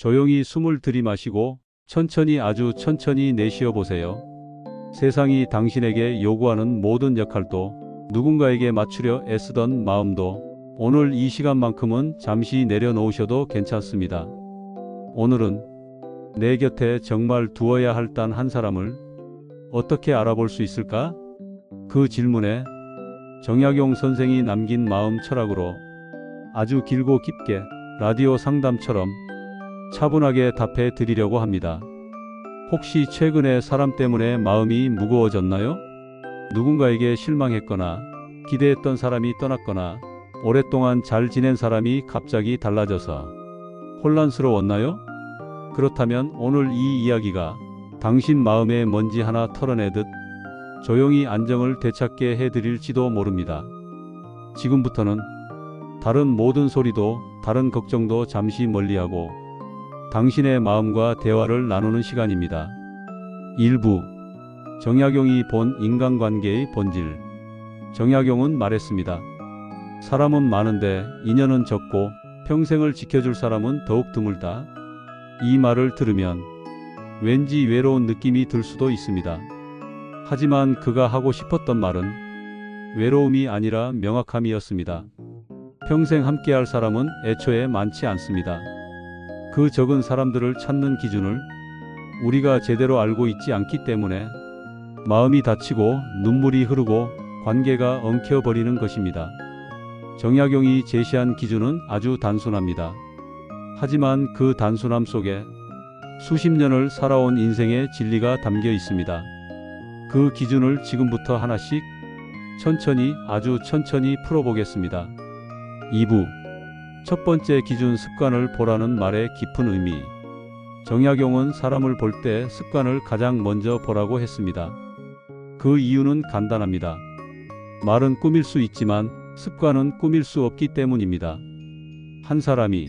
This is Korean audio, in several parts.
조용히 숨을 들이마시고 천천히 아주 천천히 내쉬어 보세요. 세상이 당신에게 요구하는 모든 역할도 누군가에게 맞추려 애쓰던 마음도 오늘 이 시간만큼은 잠시 내려놓으셔도 괜찮습니다. 오늘은 내 곁에 정말 두어야 할 단 한 사람을 어떻게 알아볼 수 있을까? 그 질문에 정약용 선생이 남긴 마음 철학으로 아주 길고 깊게 라디오 상담처럼 차분하게 답해 드리려고 합니다. 혹시 최근에 사람 때문에 마음이 무거워졌나요? 누군가에게 실망했거나 기대했던 사람이 떠났거나 오랫동안 잘 지낸 사람이 갑자기 달라져서 혼란스러웠나요? 그렇다면 오늘 이 이야기가 당신 마음에 먼지 하나 털어내듯 조용히 안정을 되찾게 해드릴지도 모릅니다. 지금부터는 다른 모든 소리도 다른 걱정도 잠시 멀리하고 당신의 마음과 대화를 나누는 시간입니다. 일부 정약용이 본 인간관계의 본질 정약용은 말했습니다. 사람은 많은데 인연은 적고 평생을 지켜줄 사람은 더욱 드물다. 이 말을 들으면 왠지 외로운 느낌이 들 수도 있습니다. 하지만 그가 하고 싶었던 말은 외로움이 아니라 명확함이었습니다. 평생 함께할 사람은 애초에 많지 않습니다. 그 적은 사람들을 찾는 기준을 우리가 제대로 알고 있지 않기 때문에 마음이 다치고 눈물이 흐르고 관계가 엉켜버리는 것입니다. 정약용이 제시한 기준은 아주 단순합니다. 하지만 그 단순함 속에 수십 년을 살아온 인생의 진리가 담겨 있습니다. 그 기준을 지금부터 하나씩 천천히 아주 천천히 풀어보겠습니다. 2부 첫 번째 기준 습관을 보라는 말의 깊은 의미 정약용은 사람을 볼 때 습관을 가장 먼저 보라고 했습니다. 그 이유는 간단합니다. 말은 꾸밀 수 있지만 습관은 꾸밀 수 없기 때문입니다. 한 사람이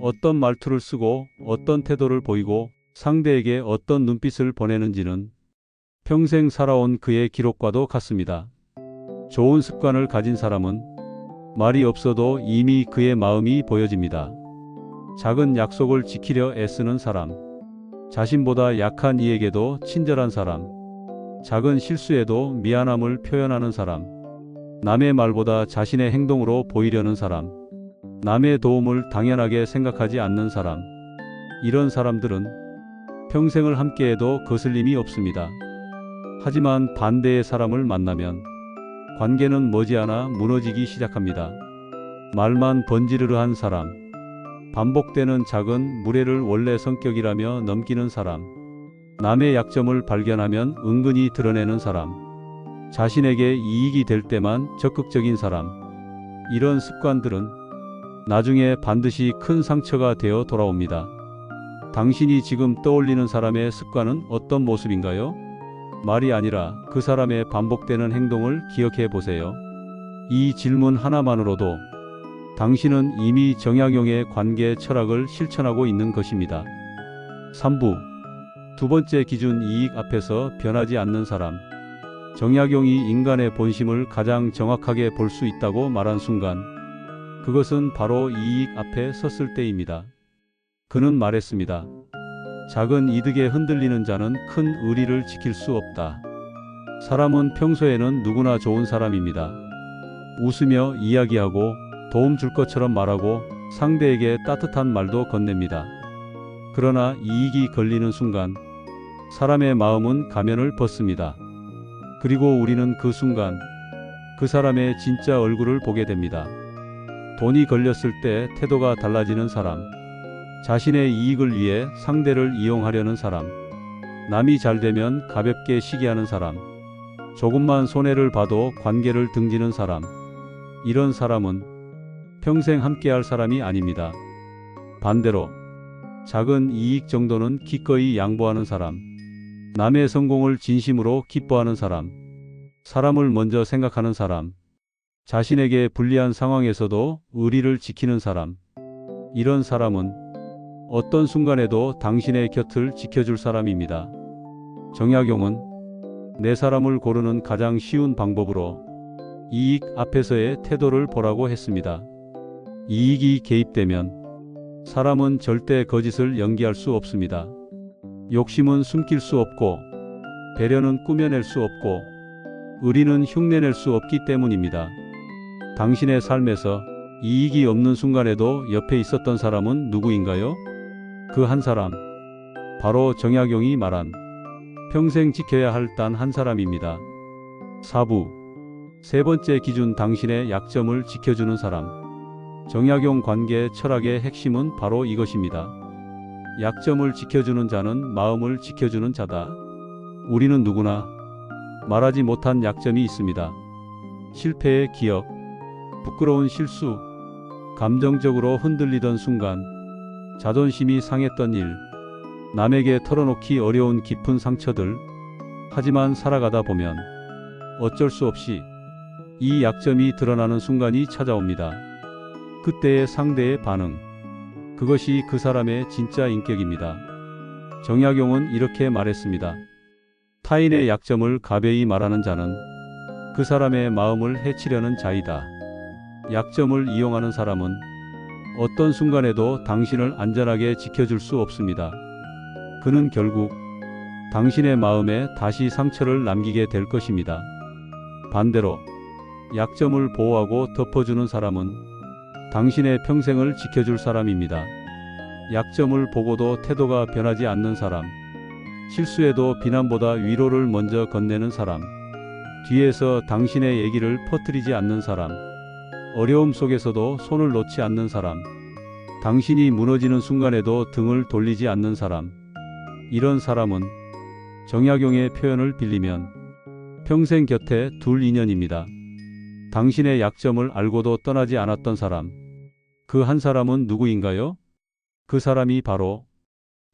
어떤 말투를 쓰고 어떤 태도를 보이고 상대에게 어떤 눈빛을 보내는지는 평생 살아온 그의 기록과도 같습니다. 좋은 습관을 가진 사람은 말이 없어도 이미 그의 마음이 보여집니다. 작은 약속을 지키려 애쓰는 사람, 자신보다 약한 이에게도 친절한 사람, 작은 실수에도 미안함을 표현하는 사람, 남의 말보다 자신의 행동으로 보이려는 사람, 남의 도움을 당연하게 생각하지 않는 사람, 이런 사람들은 평생을 함께해도 거슬림이 없습니다. 하지만 반대의 사람을 만나면 관계는 머지않아 무너지기 시작합니다. 말만 번지르르한 사람, 반복되는 작은 무례를 원래 성격이라며 넘기는 사람, 남의 약점을 발견하면 은근히 드러내는 사람, 자신에게 이익이 될 때만 적극적인 사람, 이런 습관들은 나중에 반드시 큰 상처가 되어 돌아옵니다. 당신이 지금 떠올리는 사람의 습관은 어떤 모습인가요? 말이 아니라 그 사람의 반복되는 행동을 기억해 보세요. 이 질문 하나만으로도 당신은 이미 정약용의 관계 철학을 실천하고 있는 것입니다. 3부 두 번째 기준 이익 앞에서 변하지 않는 사람. 정약용이 인간의 본심을 가장 정확하게 볼 수 있다고 말한 순간 그것은 바로 이익 앞에 섰을 때입니다. 그는 말했습니다. 작은 이득에 흔들리는 자는 큰 의리를 지킬 수 없다. 사람은 평소에는 누구나 좋은 사람입니다. 웃으며 이야기하고 도움 줄 것처럼 말하고 상대에게 따뜻한 말도 건넵니다. 그러나 이익이 걸리는 순간 사람의 마음은 가면을 벗습니다. 그리고 우리는 그 순간 그 사람의 진짜 얼굴을 보게 됩니다. 돈이 걸렸을 때 태도가 달라지는 사람, 자신의 이익을 위해 상대를 이용하려는 사람, 남이 잘 되면 가볍게 시기하는 사람, 조금만 손해를 봐도 관계를 등지는 사람, 이런 사람은 평생 함께할 사람이 아닙니다. 반대로 작은 이익 정도는 기꺼이 양보하는 사람, 남의 성공을 진심으로 기뻐하는 사람, 사람을 먼저 생각하는 사람, 자신에게 불리한 상황에서도 의리를 지키는 사람, 이런 사람은 어떤 순간에도 당신의 곁을 지켜줄 사람입니다. 정약용은 내 사람을 고르는 가장 쉬운 방법으로 이익 앞에서의 태도를 보라고 했습니다. 이익이 개입되면 사람은 절대 거짓을 연기할 수 없습니다. 욕심은 숨길 수 없고, 배려는 꾸며낼 수 없고, 의리는 흉내낼 수 없기 때문입니다. 당신의 삶에서 이익이 없는 순간에도 옆에 있었던 사람은 누구인가요? 그 한 사람. 바로 정약용이 말한 평생 지켜야 할 단 한 사람입니다. 사부. 세 번째 기준 당신의 약점을 지켜주는 사람. 정약용 관계 철학의 핵심은 바로 이것입니다. 약점을 지켜주는 자는 마음을 지켜주는 자다. 우리는 누구나 말하지 못한 약점이 있습니다. 실패의 기억, 부끄러운 실수, 감정적으로 흔들리던 순간, 자존심이 상했던 일, 남에게 털어놓기 어려운 깊은 상처들. 하지만 살아가다 보면 어쩔 수 없이 이 약점이 드러나는 순간이 찾아옵니다. 그때의 상대의 반응. 그것이 그 사람의 진짜 인격입니다. 정약용은 이렇게 말했습니다. 타인의 약점을 가벼이 말하는 자는 그 사람의 마음을 해치려는 자이다. 약점을 이용하는 사람은 어떤 순간에도 당신을 안전하게 지켜줄 수 없습니다. 그는 결국 당신의 마음에 다시 상처를 남기게 될 것입니다. 반대로 약점을 보호하고 덮어주는 사람은 당신의 평생을 지켜줄 사람입니다. 약점을 보고도 태도가 변하지 않는 사람, 실수에도 비난보다 위로를 먼저 건네는 사람, 뒤에서 당신의 얘기를 퍼뜨리지 않는 사람, 어려움 속에서도 손을 놓지 않는 사람, 당신이 무너지는 순간에도 등을 돌리지 않는 사람, 이런 사람은 정약용의 표현을 빌리면 평생 곁에 둘 인연입니다. 당신의 약점을 알고도 떠나지 않았던 사람, 그 한 사람은 누구인가요? 그 사람이 바로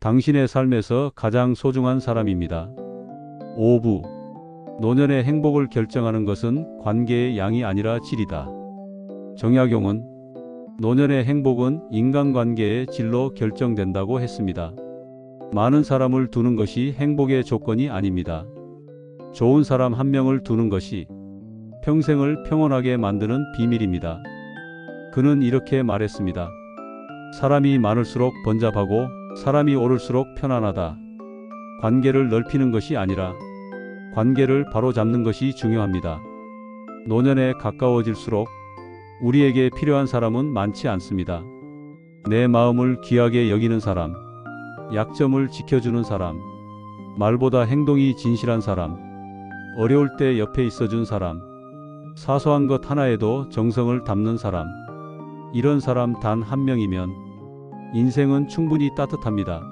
당신의 삶에서 가장 소중한 사람입니다. 5부 노년의 행복을 결정하는 것은 관계의 양이 아니라 질이다. 정약용은 노년의 행복은 인간관계의 질로 결정된다고 했습니다. 많은 사람을 두는 것이 행복의 조건이 아닙니다. 좋은 사람 한 명을 두는 것이 평생을 평온하게 만드는 비밀입니다. 그는 이렇게 말했습니다. 사람이 많을수록 번잡하고 사람이 오를수록 편안하다. 관계를 넓히는 것이 아니라 관계를 바로 잡는 것이 중요합니다. 노년에 가까워질수록 우리에게 필요한 사람은 많지 않습니다. 내 마음을 귀하게 여기는 사람, 약점을 지켜주는 사람, 말보다 행동이 진실한 사람, 어려울 때 옆에 있어준 사람, 사소한 것 하나에도 정성을 담는 사람, 이런 사람 단 한 명이면 인생은 충분히 따뜻합니다.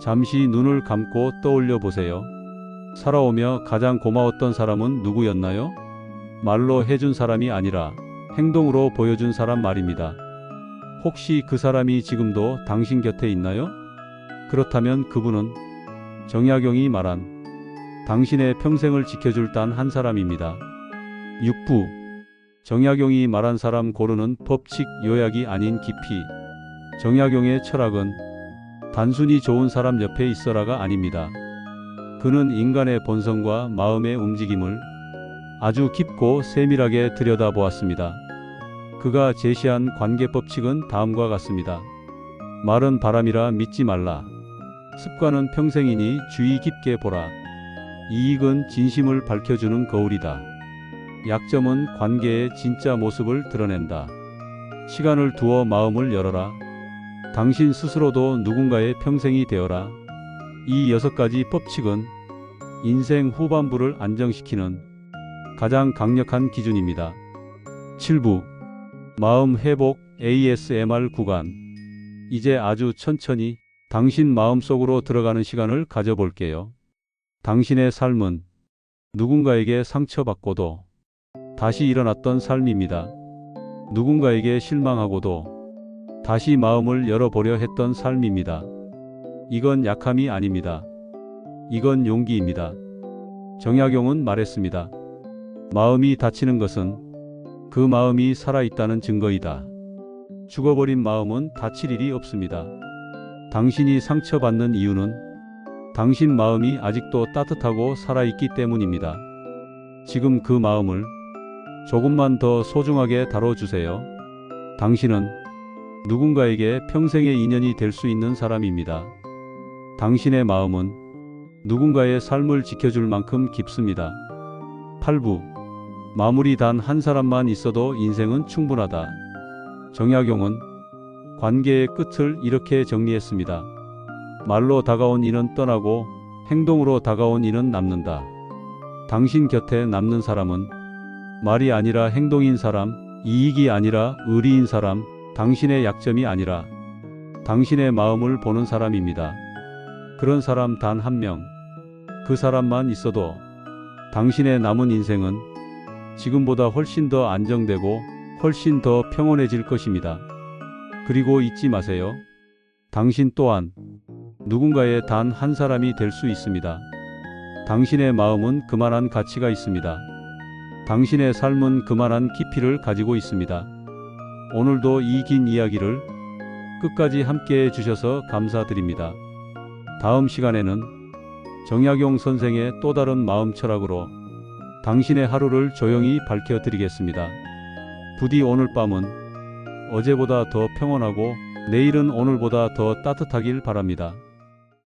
잠시 눈을 감고 떠올려 보세요. 살아오며 가장 고마웠던 사람은 누구였나요? 말로 해준 사람이 아니라 행동으로 보여준 사람 말입니다. 혹시 그 사람이 지금도 당신 곁에 있나요? 그렇다면 그분은 정약용이 말한 당신의 평생을 지켜줄 단 한 사람입니다. 6부 정약용이 말한 사람 고르는 법칙 요약이 아닌 깊이 정약용의 철학은 단순히 좋은 사람 옆에 있어라가 아닙니다. 그는 인간의 본성과 마음의 움직임을 아주 깊고 세밀하게 들여다보았습니다. 그가 제시한 관계 법칙은 다음과 같습니다. 말은 바람이라 믿지 말라. 습관은 평생이니 주의 깊게 보라. 이익은 진심을 밝혀주는 거울이다. 약점은 관계의 진짜 모습을 드러낸다. 시간을 두어 마음을 열어라. 당신 스스로도 누군가의 평생이 되어라. 이 여섯 가지 법칙은 인생 후반부를 안정시키는 가장 강력한 기준입니다. 7부 마음 회복 ASMR 구간 이제 아주 천천히 당신 마음 속으로 들어가는 시간을 가져볼게요. 당신의 삶은 누군가에게 상처받고도 다시 일어났던 삶입니다. 누군가에게 실망하고도 다시 마음을 열어보려 했던 삶입니다. 이건 약함이 아닙니다. 이건 용기입니다. 정약용은 말했습니다. 마음이 다치는 것은 그 마음이 살아있다는 증거이다. 죽어버린 마음은 다칠 일이 없습니다. 당신이 상처받는 이유는 당신 마음이 아직도 따뜻하고 살아있기 때문입니다. 지금 그 마음을 조금만 더 소중하게 다뤄주세요. 당신은 누군가에게 평생의 인연이 될 수 있는 사람입니다. 당신의 마음은 누군가의 삶을 지켜줄 만큼 깊습니다. 8부 마무리 단 한 사람만 있어도 인생은 충분하다. 정약용은 관계의 끝을 이렇게 정리했습니다. 말로 다가온 이는 떠나고 행동으로 다가온 이는 남는다. 당신 곁에 남는 사람은 말이 아니라 행동인 사람, 이익이 아니라 의리인 사람, 당신의 약점이 아니라 당신의 마음을 보는 사람입니다. 그런 사람 단 한 명. 그 사람만 있어도 당신의 남은 인생은 지금보다 훨씬 더 안정되고 훨씬 더 평온해질 것입니다. 그리고 잊지 마세요. 당신 또한 누군가의 단 한 사람이 될 수 있습니다. 당신의 마음은 그만한 가치가 있습니다. 당신의 삶은 그만한 깊이를 가지고 있습니다. 오늘도 이 긴 이야기를 끝까지 함께 해주셔서 감사드립니다. 다음 시간에는 정약용 선생의 또 다른 마음 철학으로 당신의 하루를 조용히 밝혀드리겠습니다. 부디 오늘 밤은 어제보다 더 평온하고 내일은 오늘보다 더 따뜻하길 바랍니다.